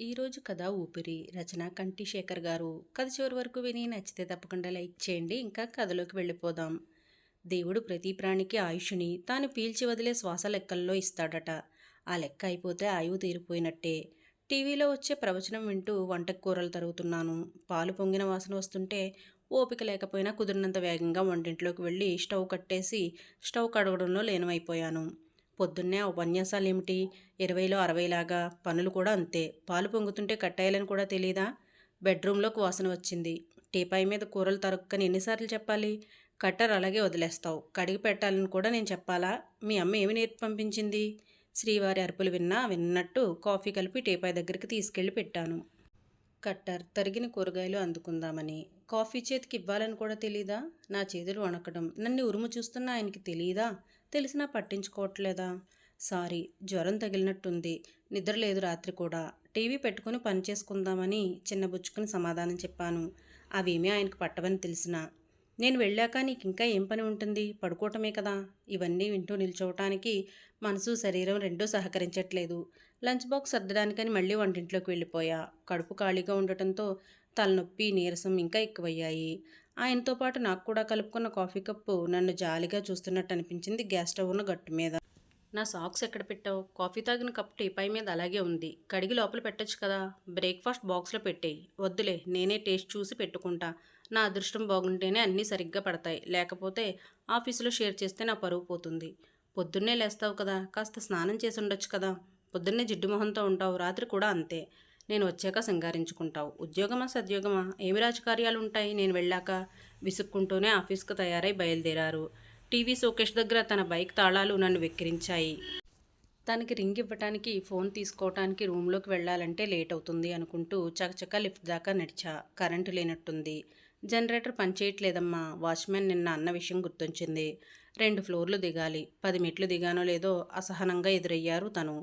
ఈరోజు కథ ఊపిరి. రచన కంటి శేఖర్ గారు. కథ చివరి వరకు విని నచ్చితే తప్పకుండా లైక్ చేయండి. ఇంకా కథలోకి వెళ్ళిపోదాం. దేవుడు ప్రతి ప్రాణికి ఆయుష్ని తాను పీల్చి వదిలే శ్వాస లెక్కల్లో ఇస్తాడట. ఆ లెక్క అయిపోతే ఆయువు తీరిపోయినట్టే. టీవీలో వచ్చే ప్రవచనం వింటూ వంట కూరలు తరుగుతున్నాను. పాలు పొంగిన వాసన వస్తుంటే ఓపిక లేకపోయినా కుదిరినంత వేగంగా వంటింట్లోకి వెళ్ళి స్టవ్ కట్టేసి స్టవ్ కడగడంలో లీనమైపోయాను. పొద్దున్నే ఉపన్యాసాలు ఏమిటి ఇరవైలో అరవైలాగా. పనులు కూడా అంతే. పాలు పొంగుతుంటే కట్టాయాలని కూడా తెలియదా బెడ్రూమ్లోకి వాసన వచ్చింది. టీపాయి మీద కూరలు తరుక్కని ఎన్నిసార్లు చెప్పాలి? కట్టర్ అలాగే వదిలేస్తావు. కడిగి పెట్టాలని కూడా నేను చెప్పాలా? మీ అమ్మ ఏమి నేర్పి పంపించింది? శ్రీవారి అరుపులు విన్నా విన్నట్టు కాఫీ కలిపి టీపాయ్ దగ్గరికి తీసుకెళ్ళి పెట్టాను. కట్టర్ తరిగిన కూరగాయలు అందుకుందామని. కాఫీ చేతికి ఇవ్వాలని కూడా తెలీదా? నా చేతులు వణకడం. నన్ను ఉరుము చూస్తున్నా ఆయనకి తెలియదా తెలిసినా పట్టించుకోవట్లేదా? సారీ జ్వరం తగిలినట్టుంది. నిద్ర లేదు రాత్రి కూడా. టీవీ పెట్టుకుని పని చేసుకుందామని చిన్నబుచ్చుకుని సమాధానం చెప్పాను. అవేమీ ఆయనకు పట్టవని తెలిసినా. నేను వెళ్ళాక నీకు ఇంకా ఏం పని ఉంటుంది? పడుకోవటమే కదా. ఇవన్నీ వింటూ నిల్చోవటానికి మనసు శరీరం రెండూ సహకరించట్లేదు. లంచ్ బాక్స్ సర్దడానికని మళ్ళీ వంటింట్లోకి వెళ్ళిపోయా. కడుపు ఖాళీగా ఉండటంతో తలనొప్పి నీరసం ఇంకా ఎక్కువయ్యాయి. ఆయనతో పాటు నాకు కూడా కలుపుకున్న కాఫీ కప్పు నన్ను జాలిగా చూస్తున్నట్టు అనిపించింది గ్యాస్ స్టవ్ ఉన్న గట్టు మీద. నా సాక్స్ ఎక్కడ పెట్టావు? కాఫీ తాగిన కప్పు టీపాయ్ మీద అలాగే ఉంది. కడిగి లోపల పెట్టచ్చు కదా? బ్రేక్ఫాస్ట్ బాక్స్లో పెట్టేయి. వద్దులే నేనే టేస్ట్ చూసి పెట్టుకుంటా. నా అదృష్టం బాగుంటేనే అన్నీ సరిగ్గా పడతాయి. లేకపోతే ఆఫీసులో షేర్ చేస్తే నా పరువు పోతుంది. పొద్దున్నే లేస్తావు కదా? కాస్త స్నానం చేసి ఉండొచ్చు కదా? పొద్దున్నే జిడ్డు మొహంతో ఉంటావు. రాత్రి కూడా అంతే. నేను వచ్చాక సంగారించుకుంటావు. ఉద్యోగమా సద్యోగమా? ఏమి రాజకార్యాలు ఉంటాయి నేను వెళ్ళాక విసుక్కుంటూనే ఆఫీస్కు తయారై బయలుదేరారు. టీవీ సోకేష్ దగ్గర తన బైక్ తాళాలు నన్ను వెక్కిరించాయి. తనకి రింగ్ ఇవ్వటానికి ఫోన్ తీసుకోవటానికి రూమ్లోకి వెళ్ళాలంటే లేట్ అవుతుంది అనుకుంటూ చకచక లిఫ్ట్ దాకా నడిచా. కరెంటు లేనట్టుంది. జనరేటర్ పనిచేయట్లేదమ్మా. వాచ్మెన్ నిన్న అన్న విషయం గుర్తొచ్చింది. రెండు ఫ్లోర్లు దిగాలి. పది మెట్లు దిగానో లేదో అసహనంగా ఎదురయ్యారు తను.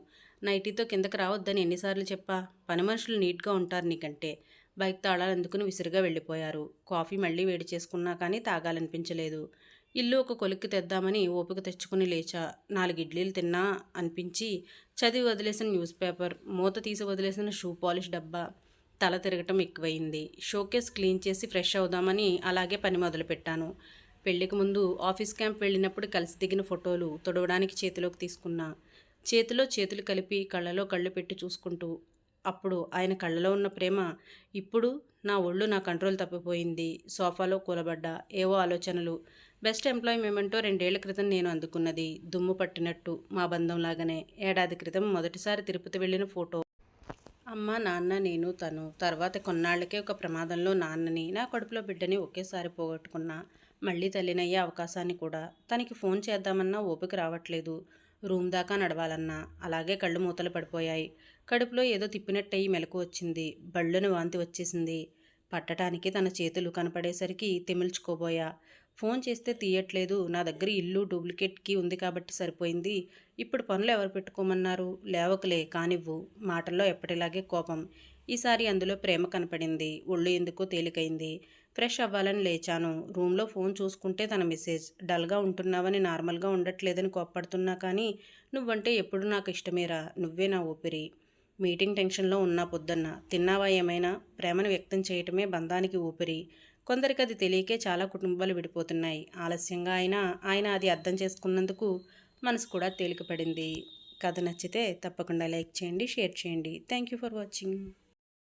నైటీతో కిందకి రావద్దని ఎన్నిసార్లు చెప్పా. పని మనుషులు నీట్గా ఉంటారు నీకంటే. బైక్ తాళాలు అందుకుని వెళ్ళిపోయారు. కాఫీ మళ్ళీ వేడి చేసుకున్నా కానీ తాగాలనిపించలేదు. ఇల్లు ఒక కొలిక్కి తెద్దామని ఓపిక తెచ్చుకుని లేచా. నాలుగు ఇడ్లీలు తిన్నా అనిపించి చదివి వదిలేసిన న్యూస్ పేపర్ మూత తీసి వదిలేసిన షూ పాలిష్ డబ్బా తల తిరగటం ఎక్కువైంది. షోకేస్ క్లీన్ చేసి ఫ్రెష్ అవుదామని అలాగే పని మొదలుపెట్టాను. పెళ్ళికి ముందు ఆఫీస్ క్యాంప్ వెళ్ళినప్పుడు కలిసి దిగిన ఫోటోలు తొడవడానికి చేతిలోకి తీసుకున్నా. చేతిలో చేతులు కలిపి కళ్ళలో కళ్ళు పెట్టి చూసుకుంటూ అప్పుడు ఆయన కళ్ళలో ఉన్న ప్రేమ ఇప్పుడు నా ఒళ్ళు నా కంట్రోల్ తప్పిపోయింది సోఫాలో కూలబడ్డా ఏవో ఆలోచనలు. బెస్ట్ ఎంప్లాయ్మెంటో రెండేళ్ళ క్రితం నేను అందుకున్నది దుమ్ము పట్టినట్టు మా బంధంలాగానే ఏడాది క్రితం మొదటిసారి తిరుపతి వెళ్ళిన ఫోటో. అమ్మ నాన్న నేను తను. తర్వాత కొన్నాళ్ళకే ఒక ప్రమాదంలో నాన్నని నా కడుపులో బిడ్డని ఒకేసారి పోగొట్టుకున్నా మళ్ళీ తల్లినయ్యే అవకాశాన్ని కూడా. తనకి ఫోన్ చేద్దామన్నా ఓపిక రావట్లేదు. రూమ్ దాకా నడవాలన్నా. అలాగే కళ్ళు మూతలు పడిపోయాయి. కడుపులో ఏదో తిప్పినట్టయి మెలకు వచ్చింది. బళ్ళును వాంతి వచ్చేసింది. పట్టడానికి తన చేతులు కనపడేసరికి తెమిల్చుకోబోయా. ఫోన్ చేస్తే తీయట్లేదు. నా దగ్గర ఇల్లు డూప్లికేట్కి ఉంది కాబట్టి సరిపోయింది. ఇప్పుడు పనులు ఎవరు పెట్టుకోమన్నారు? లేవకలే కానివ్వు. మాటల్లో ఎప్పటిలాగే కోపం. ఈసారి అందులో ప్రేమ కనపడింది. ఒళ్ళు ఎందుకో తేలికైంది. ఫ్రెష్ అవ్వాలని లేచాను. రూమ్లో ఫోన్ చూసుకుంటే తన మెసేజ్ డల్గా ఉంటున్నావని నార్మల్గా ఉండట్లేదని కోప్పడుతున్నా కానీ నువ్వంటే ఎప్పుడు నాకు ఇష్టమేరా? నువ్వే నా ఊపిరి. మీటింగ్ టెన్షన్లో ఉన్నా పొద్దున్న. తిన్నావా ఏమైనా? ప్రేమను వ్యక్తం చేయటమే బంధానికి ఊపిరి. కొందరికి అది తెలియకే చాలా కుటుంబాలు విడిపోతున్నాయి. ఆలస్యంగా అయినా ఆయన అది అర్థం చేసుకున్నందుకు మనసు కూడా తేలికపడింది. కథ నచ్చితే తప్పకుండా లైక్ చేయండి షేర్ చేయండి. Thank you for watching.